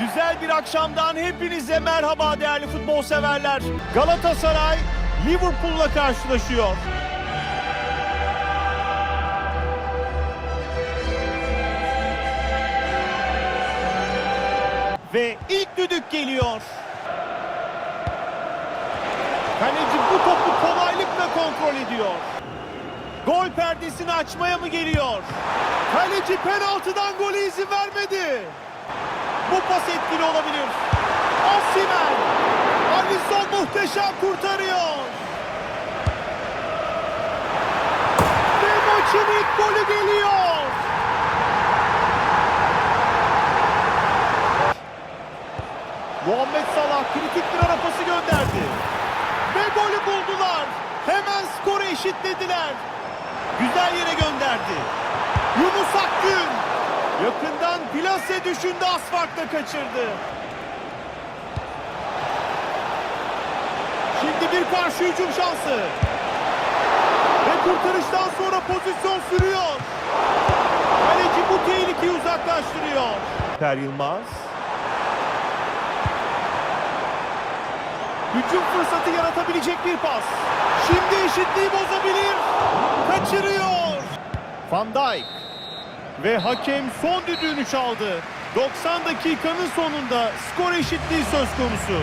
Güzel bir akşamdan hepinize merhaba değerli futbol severler. Galatasaray Liverpool'la karşılaşıyor. Ve ilk düdük geliyor. Kaleci bu topu kolaylıkla kontrol ediyor. Gol perdesini açmaya mı geliyor? Kaleci penaltıdan golü izin vermedi. Bu pas etkili olabilir. Osimhen. Alisson muhteşem kurtarıyor. Ve maçın ilk golü geliyor. Muhammed Salah kritik bir ara pası gönderdi. Ve golü buldular. Hemen skoru eşitlediler. Güzel yere gönderdi. Plase düşündü asfaltla kaçırdı. Şimdi bir karşı hücum şansı. Ve kurtarıştan sonra pozisyon sürüyor. Kaleci bu tehlikeyi uzaklaştırıyor. Per Yılmaz. Hücum fırsatı yaratabilecek bir pas. Şimdi eşitliği bozabilir. Kaçırıyor. Van Dijk. Ve hakem son düdüğünü çaldı. 90 dakikanın sonunda skor eşitliği söz konusu.